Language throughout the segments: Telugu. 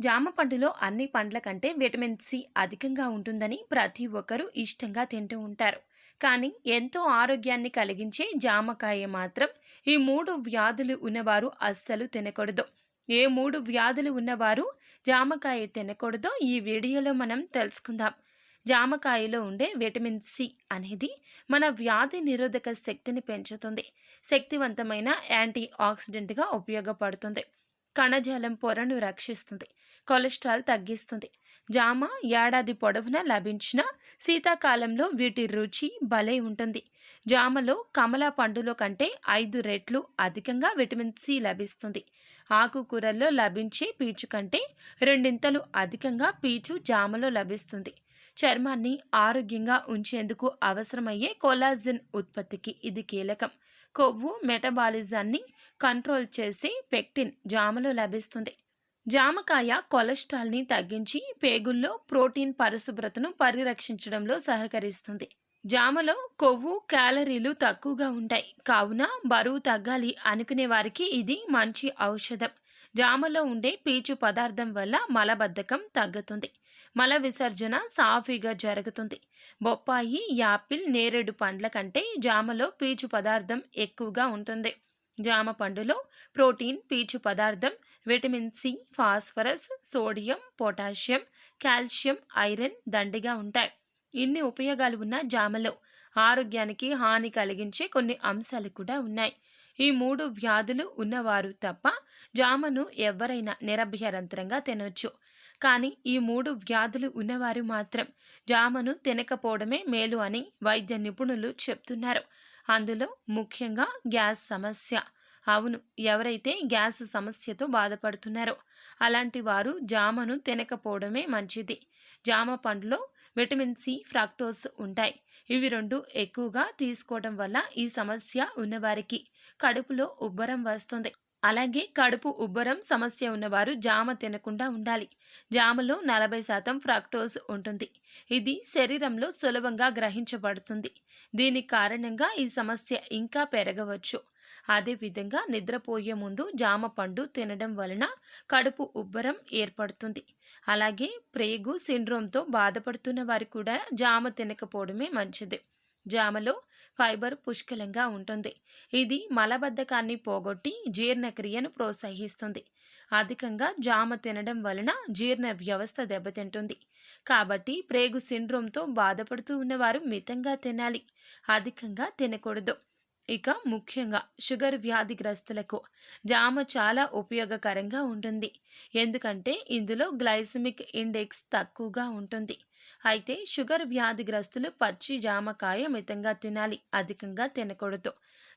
జామ పండులో అన్ని పండ్ల కంటే విటమిన్ సి అధికంగా ఉంటుందని ప్రతి ఒక్కరూ ఇష్టంగా తింటూ ఉంటారు. కానీ ఎంతో ఆరోగ్యాన్ని కలిగించే జామకాయ మాత్రం ఈ మూడు వ్యాధులు ఉన్నవారు అస్సలు తినకూడదు. ఏ మూడు వ్యాధులు ఉన్నవారు జామకాయ తినకూడదో ఈ వీడియోలో మనం తెలుసుకుందాం. జామకాయలో ఉండే విటమిన్ సి అనేది మన వ్యాధి నిరోధక శక్తిని పెంచుతుంది. శక్తివంతమైన యాంటీ ఆక్సిడెంట్గా ఉపయోగపడుతుంది. కణజాలం పొరను రక్షిస్తుంది. కొలెస్ట్రాల్ తగ్గిస్తుంది. జామ ఏడాది పొడవునా లభించిన శీతాకాలంలో వీటి రుచి భలే ఉంటుంది. జామలో కమలా పండులో కంటే ఐదు రెట్లు అధికంగా విటమిన్ సి లభిస్తుంది. ఆకుకూరల్లో లభించే పీచు కంటే రెండింతలు అధికంగా పీచు జామలో లభిస్తుంది. చర్మాన్ని ఆరోగ్యంగా ఉంచేందుకు అవసరమయ్యే కొలాజిన్ ఉత్పత్తికి ఇది కీలకం. కొవ్వు మెటబాలిజాన్ని కంట్రోల్ చేసి పెక్టిన్ జామలో లభిస్తుంది. జామకాయ కొలెస్ట్రాల్ని తగ్గించి పేగుల్లో ప్రోటీన్ పరిశుభ్రతను పరిరక్షించడంలో సహకరిస్తుంది. జామలో కొవ్వు క్యాలరీలు తక్కువగా ఉంటాయి. కావున బరువు తగ్గాలి అనుకునే వారికి ఇది మంచి ఔషధం. జామలో ఉండే పీచు పదార్థం వల్ల మలబద్ధకం తగ్గుతుంది. మల విసర్జన సాఫీగా జరుగుతుంది. బొప్పాయి యాపిల్ నేరేడు పండ్ల కంటే జామలో పీచు పదార్థం ఎక్కువగా ఉంటుంది. జామ పండులో ప్రోటీన్ పీచు పదార్థం vitamin C phosphorus sodium potassium calcium iron దండిగా ఉంటాయి. ఇన్ని ఉపయోగాలు ఉన్న జామలో ఆరోగ్యానికి హాని కలిగించే కొన్ని అంశాలు కూడా ఉన్నాయి. ఈ మూడు వ్యాధులు ఉన్నవారు తప్ప జామను ఎవరైనా నిరభ్యరంతరంగా తినవచ్చు కానీ ఈ మూడు వ్యాధులు ఉన్నవారు మాత్రం జామను తినకపోవడమే మేలు అని వైద్య నిపుణులు చెప్తున్నారు. అందులో ముఖ్యంగా గ్యాస్ సమస్య. అవును ఎవరైతే గ్యాస్ సమస్యతో బాధపడుతున్నారో అలాంటి వారు జామను తినకపోవడమే మంచిది. జామ పండ్లో విటమిన్ సి ఫ్రాక్టోస్ ఉంటాయి. ఇవి రెండు ఎక్కువగా తీసుకోవడం వల్ల ఈ సమస్య ఉన్నవారికి కడుపులో ఉబ్బరం వస్తుంది. అలాగే కడుపు ఉబ్బరం సమస్య ఉన్నవారు జామ తినకుండా ఉండాలి. జామలో నలభై శాతం ఫ్రాక్టోస్ ఉంటుంది. ఇది శరీరంలో సులభంగా గ్రహించబడుతుంది. దీని కారణంగా ఈ సమస్య ఇంకా పెరగవచ్చు. అదేవిధంగా నిద్రపోయే ముందు జామ పండు తినడం వలన కడుపు ఉబ్బరం ఏర్పడుతుంది. అలాగే ప్రేగు సిండ్రోమ్తో బాధపడుతున్న వారు కూడా జామ తినకపోవడమే మంచిది. జామలో ఫైబర్ పుష్కలంగా ఉంటుంది. ఇది మలబద్ధకాన్ని పోగొట్టి జీర్ణక్రియను ప్రోత్సహిస్తుంది. అధికంగా జామ తినడం వలన జీర్ణ వ్యవస్థ దెబ్బతింటుంది. కాబట్టి ప్రేగు సిండ్రోమ్తో బాధపడుతూ ఉన్నవారు మితంగా తినాలి. అధికంగా తినకూడదు. ఇక ముఖ్యంగా షుగర్ వ్యాధిగ్రస్తులకు జామ చాలా ఉపయోగకరంగా ఉంటుంది. ఎందుకంటే ఇందులో గ్లైసమిక్ ఇండెక్స్ తక్కువగా ఉంటుంది. అయితే షుగర్ వ్యాధిగ్రస్తులు పచ్చి జామకాయ మితంగా తినాలి అధికంగా తినకూడదు.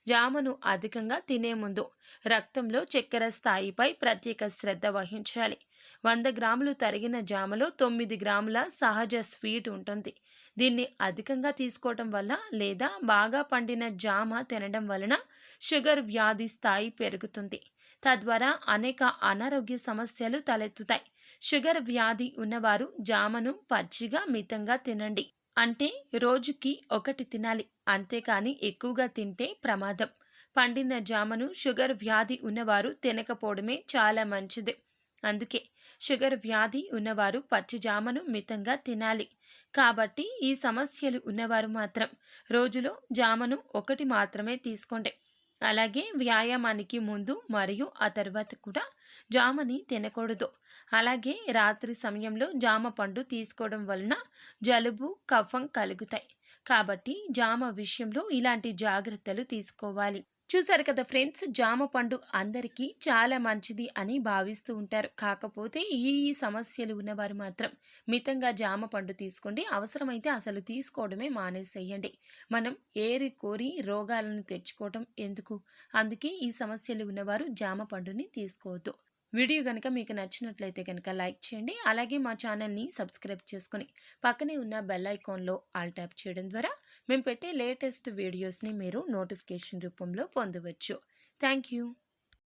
జామను అధికంగా తినే ముందు రక్తంలో చక్కెర స్థాయిపై ప్రత్యేక శ్రద్ధ వహించాలి. వంద గ్రాములు తరిగిన జామలో తొమ్మిది గ్రాముల సహజ స్వీట్ ఉంటుంది. దీన్ని అధికంగా తీసుకోవటం వల్ల లేదా బాగా పండిన జామ తినడం వలన షుగర్ వ్యాధి స్థాయి పెరుగుతుంది. తద్వారా అనేక అనారోగ్య సమస్యలు తలెత్తుతాయి. షుగర్ వ్యాధి ఉన్నవారు జామను పచ్చిగా మితంగా తినండి. అంటే రోజుకి ఒకటి తినాలి. అంతేకాని ఎక్కువగా తింటే ప్రమాదం. పండిన జామను షుగర్ వ్యాధి ఉన్నవారు తినకపోవడమే చాలా మంచిది. అందుకే షుగర్ వ్యాధి ఉన్నవారు పచ్చి జామను మితంగా తినాలి. కాబట్టి ఈ సమస్యలు ఉన్నవారు మాత్రం రోజులో జామను ఒకటి మాత్రమే తీసుకోండి. అలాగే వ్యాయామానికి ముందు మరియు ఆ తర్వాత కూడా జామని తినకూడదు. అలాగే రాత్రి సమయంలో జామ పండు తీసుకోవడం వలన జలుబు కఫం కలుగుతాయి. కాబట్టి జామ విషయంలో ఇలాంటి జాగ్రత్తలు తీసుకోవాలి. చూసారు కదా ఫ్రెండ్స్ జామ పండు అందరికీ చాలా మంచిది అని భావిస్తూ ఉంటారు. కాకపోతే ఈ సమస్యలు ఉన్నవారు మాత్రం మితంగా జామ పండు తీసుకోండి అవసరమైతే అసలు తీసుకోవడమే మానేసేయండి. మనం ఏరి కోరి రోగాలను తెచ్చుకోవటం ఎందుకు? అందుకే ఈ సమస్యలు ఉన్నవారు జామ పండుని తీసుకోవద్దు. వీడియో కనుక మీకు నచ్చినట్లయితే కనుక లైక్ చేయండి. అలాగే మా ఛానల్ని సబ్స్క్రైబ్ చేసుకుని పక్కనే ఉన్న బెల్ ఐకాన్లో ఆల్ ట్యాప్ చేయడం ద్వారా మేము పెట్టే లేటెస్ట్ వీడియోస్ని మీరు నోటిఫికేషన్ రూపంలో పొందవచ్చు. Thank you.